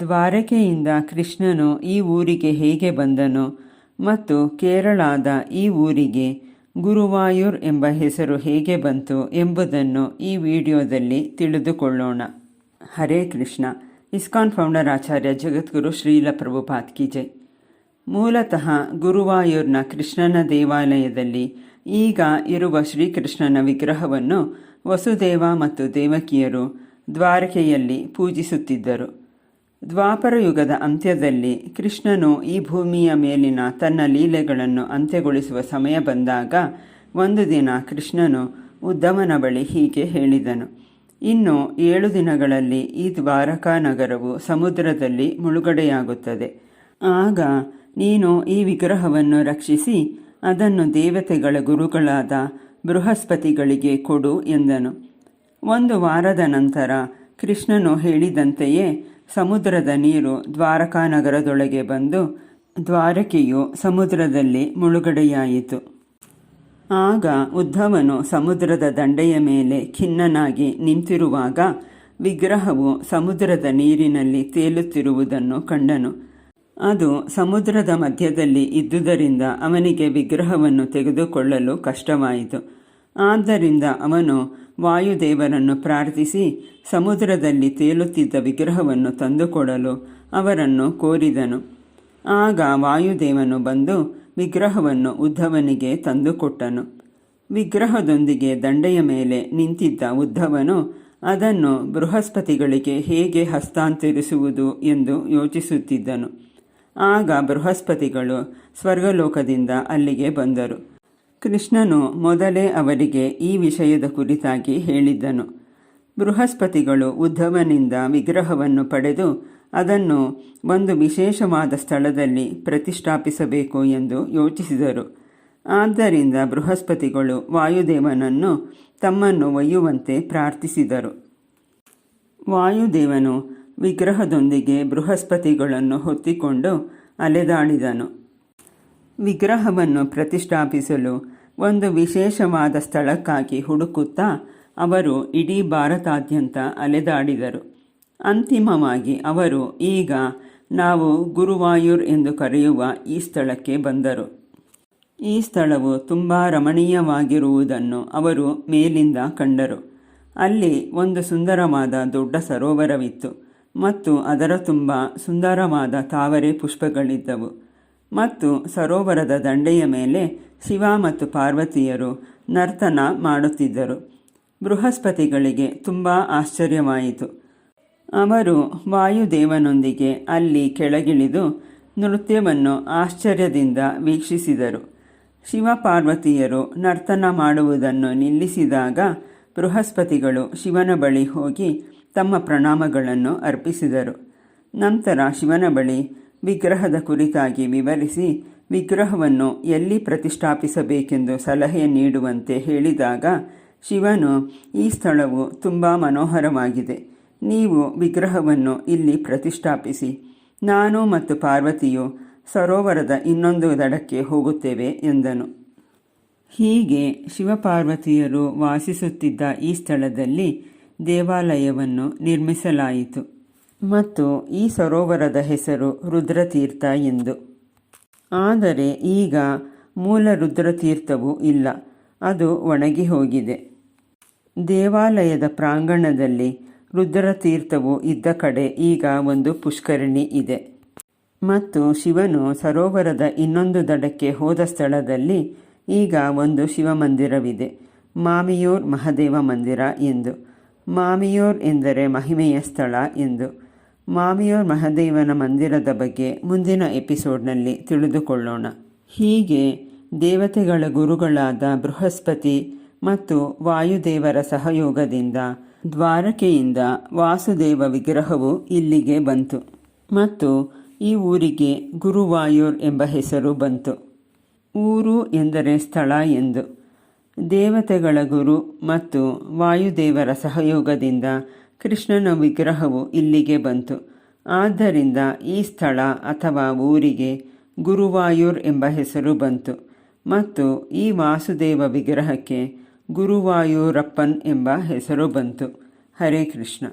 ದ್ವಾರಕೆಯಿಂದ ಕೃಷ್ಣನು ಈ ಊರಿಗೆ ಹೇಗೆ ಬಂದನು ಮತ್ತು ಕೇರಳದ ಈ ಊರಿಗೆ ಗುರುವಾಯೂರ್ ಎಂಬ ಹೆಸರು ಹೇಗೆ ಬಂತು ಎಂಬುದನ್ನು ಈ ವಿಡಿಯೋದಲ್ಲಿ ತಿಳಿದುಕೊಳ್ಳೋಣ. ಹರೇ ಕೃಷ್ಣ. ಇಸ್ಕಾನ್ ಫೌಂಡರ್ ಆಚಾರ್ಯ ಜಗದ್ಗುರು ಶ್ರೀಲ ಪ್ರಭುಪಾತ್ ಕಿ ಜೈ. ಮೂಲತಃ ಗುರುವಾಯೂರ್ನ ಕೃಷ್ಣನ ದೇವಾಲಯದಲ್ಲಿ ಈಗ ಇರುವ ಶ್ರೀಕೃಷ್ಣನ ವಿಗ್ರಹವನ್ನು ವಸುದೇವ ಮತ್ತು ದೇವಕಿಯರು ದ್ವಾರಕೆಯಲ್ಲಿ ಪೂಜಿಸುತ್ತಿದ್ದರು. ದ್ವಾಪರ ಯುಗದ ಅಂತ್ಯದಲ್ಲಿ ಕೃಷ್ಣನು ಈ ಭೂಮಿಯ ಮೇಲಿನ ತನ್ನ ಲೀಲೆಗಳನ್ನು ಅಂತ್ಯಗೊಳಿಸುವ ಸಮಯ ಬಂದಾಗ ಒಂದು ದಿನ ಕೃಷ್ಣನು ಉದ್ದಮನ ಬಳಿ ಹೀಗೆ ಹೇಳಿದನು, ಇನ್ನು ಏಳು ದಿನಗಳಲ್ಲಿ ಈ ದ್ವಾರಕಾ ನಗರವು ಸಮುದ್ರದಲ್ಲಿ ಮುಳುಗಡೆಯಾಗುತ್ತದೆ. ಆಗ ನೀನು ಈ ವಿಗ್ರಹವನ್ನು ರಕ್ಷಿಸಿ ಅದನ್ನು ದೇವತೆಗಳ ಗುರುಗಳಾದ ಬೃಹಸ್ಪತಿಗಳಿಗೆ ಕೊಡು ಎಂದನು. ಒಂದು ವಾರದ ನಂತರ ಕೃಷ್ಣನು ಹೇಳಿದಂತೆಯೇ ಸಮುದ್ರದ ನೀರು ದ್ವಾರಕಾ ನಗರದೊಳಗೆ ಬಂದು ದ್ವಾರಕೆಯು ಸಮುದ್ರದಲ್ಲಿ ಮುಳುಗಡೆಯಾಯಿತು. ಆಗ ಉದ್ಧವನು ಸಮುದ್ರದ ದಂಡೆಯ ಮೇಲೆ ಖಿನ್ನನಾಗಿ ನಿಂತಿರುವಾಗ ವಿಗ್ರಹವು ಸಮುದ್ರದ ನೀರಿನಲ್ಲಿ ತೇಲುತ್ತಿರುವುದನ್ನು ಕಂಡನು. ಅದು ಸಮುದ್ರದ ಮಧ್ಯದಲ್ಲಿ ಇದ್ದುದರಿಂದ ಅವನಿಗೆ ವಿಗ್ರಹವನ್ನು ತೆಗೆದುಕೊಳ್ಳಲು ಕಷ್ಟವಾಯಿತು. ಆದ್ದರಿಂದ ಅವನು ವಾಯುದೇವರನ್ನು ಪ್ರಾರ್ಥಿಸಿ ಸಮುದ್ರದಲ್ಲಿ ತೇಲುತ್ತಿದ್ದ ವಿಗ್ರಹವನ್ನು ತಂದುಕೊಡಲು ಅವರನ್ನು ಕೋರಿದನು. ಆಗ ವಾಯುದೇವನು ಬಂದು ವಿಗ್ರಹವನ್ನು ಉದ್ಧವನಿಗೆ ತಂದುಕೊಟ್ಟನು. ವಿಗ್ರಹದೊಂದಿಗೆ ದಂಡೆಯ ಮೇಲೆ ನಿಂತಿದ್ದ ಉದ್ಧವನು ಅದನ್ನು ಬೃಹಸ್ಪತಿಗಳಿಗೆ ಹೇಗೆ ಹಸ್ತಾಂತರಿಸುವುದು ಎಂದು ಯೋಚಿಸುತ್ತಿದ್ದನು. ಆಗ ಬೃಹಸ್ಪತಿಗಳು ಸ್ವರ್ಗಲೋಕದಿಂದ ಅಲ್ಲಿಗೆ ಬಂದರು. ಕೃಷ್ಣನು ಮೊದಲೇ ಅವರಿಗೆ ಈ ವಿಷಯದ ಕುರಿತಾಗಿ ಹೇಳಿದ್ದನು. ಬೃಹಸ್ಪತಿಗಳು ಉದ್ಧವನಿಂದ ವಿಗ್ರಹವನ್ನು ಪಡೆದು ಅದನ್ನು ಒಂದು ವಿಶೇಷವಾದ ಸ್ಥಳದಲ್ಲಿ ಪ್ರತಿಷ್ಠಾಪಿಸಬೇಕು ಎಂದು ಯೋಚಿಸಿದರು. ಆದ್ದರಿಂದ ಬೃಹಸ್ಪತಿಗಳು ವಾಯುದೇವನನ್ನು ತಮ್ಮನ್ನು ಒಯ್ಯುವಂತೆ ಪ್ರಾರ್ಥಿಸಿದರು. ವಾಯುದೇವನು ವಿಗ್ರಹದೊಂದಿಗೆ ಬೃಹಸ್ಪತಿಗಳನ್ನು ಹೊತ್ತಿಕೊಂಡು ಅಲೆದಾಡಿದನು ವಿಗ್ರಹವನ್ನು ಪ್ರತಿಷ್ಠಾಪಿಸಲು ಒಂದು ವಿಶೇಷವಾದ ಸ್ಥಳಕ್ಕಾಗಿ ಹುಡುಕುತ್ತಾ ಅವರು ಇಡೀ ಭಾರತಾದ್ಯಂತ ಅಲೆದಾಡಿದರು. ಅಂತಿಮವಾಗಿ ಅವರು ಈಗ ನಾವು ಗುರುವಾಯೂರ್ ಎಂದು ಕರೆಯುವ ಈ ಸ್ಥಳಕ್ಕೆ ಬಂದರು. ಈ ಸ್ಥಳವು ತುಂಬ ರಮಣೀಯವಾಗಿರುವುದನ್ನು ಅವರು ಮೇಲಿಂದ ಕಂಡರು. ಅಲ್ಲಿ ಒಂದು ಸುಂದರವಾದ ದೊಡ್ಡ ಸರೋವರವಿತ್ತು ಮತ್ತು ಅದರ ತುಂಬ ಸುಂದರವಾದ ತಾವರೆ ಪುಷ್ಪಗಳಿದ್ದವು. ಮತ್ತು ಸರೋವರದ ದಂಡೆಯ ಮೇಲೆ ಶಿವ ಮತ್ತು ಪಾರ್ವತಿಯರು ನರ್ತನ ಮಾಡುತ್ತಿದ್ದರು. ಬೃಹಸ್ಪತಿಗಳಿಗೆ ತುಂಬ ಆಶ್ಚರ್ಯವಾಯಿತು. ಅವರು ವಾಯುದೇವನೊಂದಿಗೆ ಅಲ್ಲಿ ಕೆಳಗಿಳಿದು ನೃತ್ಯವನ್ನು ಆಶ್ಚರ್ಯದಿಂದ ವೀಕ್ಷಿಸಿದರು. ಶಿವಪಾರ್ವತಿಯರು ನರ್ತನ ಮಾಡುವುದನ್ನು ನಿಲ್ಲಿಸಿದಾಗ ಬೃಹಸ್ಪತಿಗಳು ಶಿವನ ಬಳಿ ಹೋಗಿ ತಮ್ಮ ಪ್ರಣಾಮಗಳನ್ನು ಅರ್ಪಿಸಿದರು. ನಂತರ ಶಿವನ ಬಳಿ ವಿಗ್ರಹದ ಕುರಿತಾಗಿ ವಿವರಿಸಿ ವಿಗ್ರಹವನ್ನು ಎಲ್ಲಿ ಪ್ರತಿಷ್ಠಾಪಿಸಬೇಕೆಂದು ಸಲಹೆ ನೀಡುವಂತೆ ಹೇಳಿದಾಗ, ಶಿವನು, ಈ ಸ್ಥಳವು ತುಂಬ ಮನೋಹರವಾಗಿದೆ. ನೀವು ವಿಗ್ರಹವನ್ನು ಇಲ್ಲಿ ಪ್ರತಿಷ್ಠಾಪಿಸಿ. ನಾನು ಮತ್ತು ಪಾರ್ವತಿಯು ಸರೋವರದ ಇನ್ನೊಂದು ದಡಕ್ಕೆ ಹೋಗುತ್ತೇವೆ, ಎಂದನು. ಹೀಗೆ ಶಿವಪಾರ್ವತಿಯರು ವಾಸಿಸುತ್ತಿದ್ದ ಈ ಸ್ಥಳದಲ್ಲಿ ದೇವಾಲಯವನ್ನು ನಿರ್ಮಿಸಲಾಯಿತು. ಮತ್ತು ಈ ಸರೋವರದ ಹೆಸರು ರುದ್ರತೀರ್ಥ ಎಂದು. ಆದರೆ ಈಗ ಮೂಲ ರುದ್ರತೀರ್ಥವು ಇಲ್ಲ, ಅದು ಒಣಗಿ ಹೋಗಿದೆ. ದೇವಾಲಯದ ಪ್ರಾಂಗಣದಲ್ಲಿ ರುದ್ರತೀರ್ಥವು ಇದ್ದ ಕಡೆ ಈಗ ಒಂದು ಪುಷ್ಕರಣಿ ಇದೆ. ಮತ್ತು ಶಿವನು ಸರೋವರದ ಇನ್ನೊಂದು ದಡಕ್ಕೆ ಹೋದ ಸ್ಥಳದಲ್ಲಿ ಈಗ ಒಂದು ಶಿವಮಂದಿರವಿದೆ, ಮಾಮಿಯೂರ್ ಮಹದೇವ ಮಂದಿರ ಎಂದು. ಮಾಮಿಯೋರ್ ಎಂದರೆ ಮಹಿಮೆಯ ಸ್ಥಳ ಎಂದು. ಮಾಮಿಯೋರ್ ಮಹದೇವನ ಮಂದಿರದ ಬಗ್ಗೆ ಮುಂದಿನ ಎಪಿಸೋಡ್ನಲ್ಲಿ ತಿಳಿದುಕೊಳ್ಳೋಣ. ಹೀಗೆ ದೇವತೆಗಳ ಗುರುಗಳಾದ ಬೃಹಸ್ಪತಿ ಮತ್ತು ವಾಯುದೇವರ ಸಹಯೋಗದಿಂದ ದ್ವಾರಕೆಯಿಂದ ವಾಸುದೇವ ವಿಗ್ರಹವು ಇಲ್ಲಿಗೆ ಬಂತು ಮತ್ತು ಈ ಊರಿಗೆ ಗುರುವಾಯೂರ್ ಎಂಬ ಹೆಸರು ಬಂತು. ಊರು ಎಂದರೆ ಸ್ಥಳ ಎಂದು ದೇವತೆಗಳ ಗುರು ಮತ್ತು ವಾಯುದೇವರ ಸಹಯೋಗದಿಂದ ಕೃಷ್ಣನ ವಿಗ್ರಹವು ಇಲ್ಲಿಗೆ ಬಂತು. ಆದ್ದರಿಂದ ಈ ಸ್ಥಳ ಅಥವಾ ಊರಿಗೆ ಗುರುವಾಯೂರ್ ಎಂಬ ಹೆಸರು ಬಂತು. ಮತ್ತು ಈ ವಾಸುದೇವ ವಿಗ್ರಹಕ್ಕೆ ಗುರುವಾಯೂರಪ್ಪನ್ ಎಂಬ ಹೆಸರು ಬಂತು. ಹರೇ ಕೃಷ್ಣ.